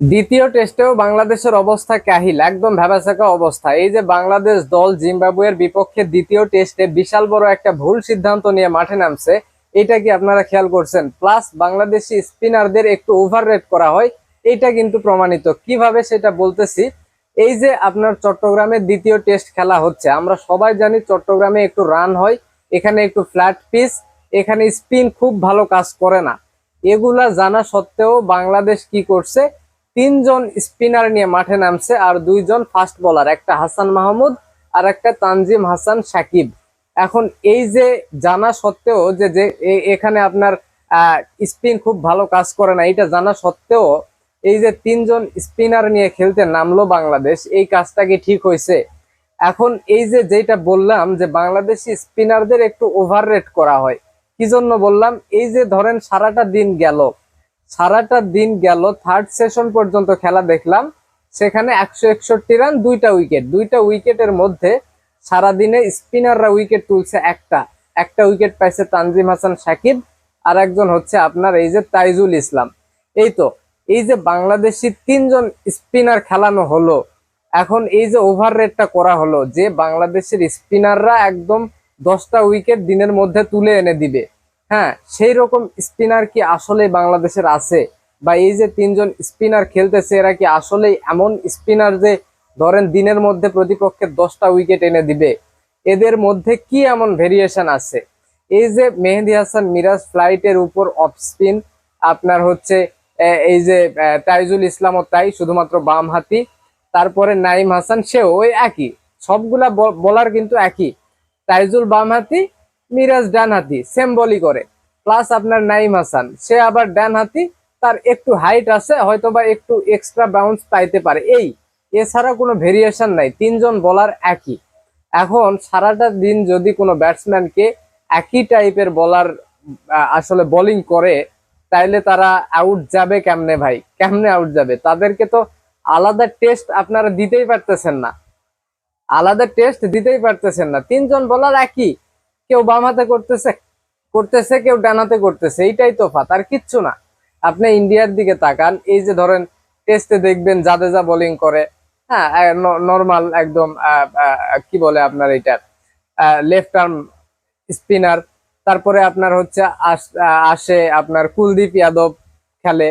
দ্বিতীয় টেস্টেও বাংলাদেশের অবস্থা কাহিল, একদম ভেবাচাকা অবস্থা। এই যে বাংলাদেশ দল জিম্বাবুয়ের বিপক্ষে দ্বিতীয় টেস্টে বিশাল বড় একটা ভুল সিদ্ধান্ত নিয়ে মাঠে নামছে, এটা কি আপনারা খেয়াল করছেন? প্লাস বাংলাদেশি স্পিনারদের একটু ওভার করা হয়, এটা কিন্তু প্রমাণিত। কীভাবে সেটা বলতেছি? এই যে আপনার চট্টগ্রামে দ্বিতীয় টেস্ট খেলা হচ্ছে, আমরা সবাই জানি চট্টগ্রামে একটু রান হয়, এখানে একটু ফ্ল্যাট পিচ এখানে স্পিন খুব ভালো কাজ করে না। এগুলা জানা সত্ত্বেও বাংলাদেশ কি করছে? তিনজন স্পিনার নিয়ে মাঠে নামছে আর দুইজন ফাস্ট বোলার, একটা হাসান মাহমুদ আর একটা তানজিম হাসান সাকিব। এখন এই যে জানা সত্ত্বেও যে যে এখানে আপনার স্পিন খুব ভালো কাজ করে না, এটা জানা সত্ত্বেও এই যে তিনজন স্পিনার নিয়ে খেলতে নামলো বাংলাদেশ, এই কাজটা কি ঠিক হয়েছে? এখন এই যে, যেটা বললাম যে, বাংলাদেশি স্পিনারদের একটু ওভার রেট করা হয়। কি জন্য বললাম? এই যে ধরেন সারাটা দিন গেল সারাটা দিন গেল থার্ড সেশন পর্যন্ত খেলা দেখলাম। সেখানে একশো একষট্টি রান, দুইটা উইকেট দুইটা উইকেটের মধ্যে সারাদিনে স্পিনাররা উইকেট তুলছে একটা। একটা উইকেট পাইছে তানজিম হাসান সাকিব, আর একজন হচ্ছে আপনার এই যে তাইজুল ইসলাম। এই তো, এই যে বাংলাদেশি তিনজন স্পিনার খেলানো হলো, এখন এই যে ওভার রেটটা করা হলো, যে বাংলাদেশের স্পিনাররা একদম দশটা উইকেট দিনের মধ্যে তুলে এনে দিবে। হ্যাঁ সেই রকম স্পিনার কি আসলে বাংলাদেশের আছে? বা এই যে তিনজন স্পিনার খেলতেছে, এরা কি আসলেই এমন স্পিনার যে ধরেন দিনের মধ্যে প্রতিপক্ষের দশটা উইকেট এনে দিবে? এদের মধ্যে কি এমন ভেরিয়েশন আছে? এই যে মেহেদি হাসান মিরাজ ফ্লাইটের উপর অফ স্পিন আপনার হচ্ছে এই যে তাইজুল ইসলামও তাই শুধুমাত্র বাম হাতি, তারপরে নাইম হাসান, সেও ওই একই। সবগুলা বলার কিন্তু একই। তাইজুল বাম হাতি মিরাজ ডান হাতি সেম বলি করে। প্লাস আপনার নাইম হাসান, সে আবার ডান হাতি, তার একটু হাইট আছে হয়তো বা একটু এক্সট্রা বাউন্স পাইতে পারে। এই, এছাড়া কোনো ভেরিয়েশন নাই, তিনজন বলার একই। এখন সারাটা দিন যদি কোনো ব্যাটসম্যানকে একই টাইপের বলার আসলে বোলিং করে, তাইলে তারা আউট যাবে কেমনে ভাই? কেমনে আউট যাবে? তাদেরকে তো আলাদা টেস্ট আপনারা দিতেই পারতেছেন না। আলাদা টেস্ট দিতেই পারতেছেন না। তিনজন বলার একই। কেউ বামাতে করতেছে করতেছে, কেউ ডান হাতে করতেছে, এইটাই তো ফাত আর কিচ্ছু না। আপনি ইন্ডিয়ার দিকে তাকান, এই যে ধরেন টেস্টে দেখবেন জাদেজা বোলিং করে হ্যাঁ নর্মাল একদম কি বলে আপনার এটা লেফট আর্ম স্পিনার তারপরে আপনার হচ্ছে আস- আপনার কুলদীপ যাদব খেলে,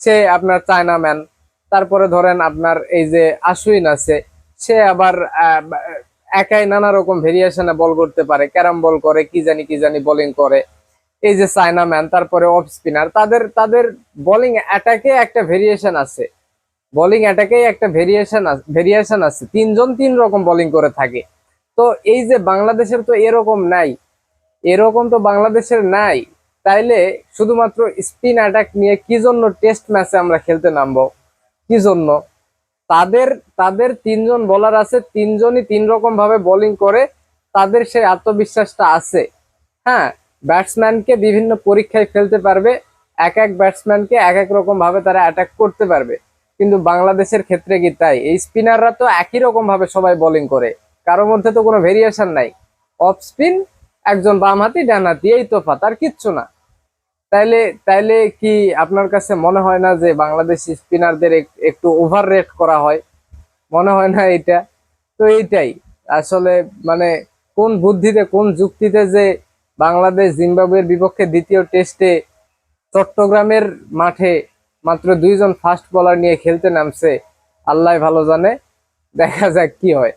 সে আপনার চায়না ম্যান তারপরে ধরেন আপনার এই যে আশুইন আছে, সে আবার একাই নানা রকম ভেরিয়েশনে বল করতে পারে ক্যারাম বল করে, কি জানি কি জানি বোলিং করে। এই যে চায়না ম্যান তারপরে অফ স্পিনার তাদের তাদের বোলিং অ্যাটাকে একটা ভেরিয়েশন আছে। বোলিং অ্যাটাকে একটা ভেরিয়েশন ভেরিয়েশন আছে। তিনজন তিন রকম বোলিং করে থাকে। তো এই যে বাংলাদেশের তো এরকম নাই। এরকম তো বাংলাদেশের নাই। তাইলে শুধুমাত্র স্পিন অ্যাটাক নিয়ে কি জন্য টেস্ট ম্যাচে আমরা খেলতে নামবো? কি জন্য? তাদের তাদের তিনজন বোলার আছে, তিনজনই তিন রকম ভাবে বোলিং করে, তাদের সেই আত্মবিশ্বাসটা আছে। হ্যাঁ ব্যাটসম্যানকে বিভিন্ন পরীক্ষায় ফেলতে পারবে, এক এক ব্যাটসম্যানকে এক এক রকম ভাবে তারা অ্যাটাক করতে পারবে। কিন্তু বাংলাদেশের ক্ষেত্রে কি তাই? এই স্পিনাররা তো একই রকম ভাবে সবাই বোলিং করে, কারোর মধ্যে তো কোনো ভেরিয়েশন নাই। অফ স্পিন একজন বাম হাতি, ডান হাতি, এই তোফা তার কিচ্ছু না। তাইলে তাইলে কি আপনার কাছে মনে হয় না যে বাংলাদেশি স্পিনারদের একটু ওভার রেট করা হয়? মনে হয় না এটা তো এইটাই। আসলে মানে কোন বুদ্ধিতে, কোন যুক্তিতে যে বাংলাদেশ জিম্বাবুয়ের বিপক্ষে দ্বিতীয় টেস্টে চট্টগ্রামের মাঠে মাত্র দুইজন ফাস্ট বোলার নিয়ে খেলতে নামছে, আল্লাহ ভালো জানে, দেখা যাক কি হয়।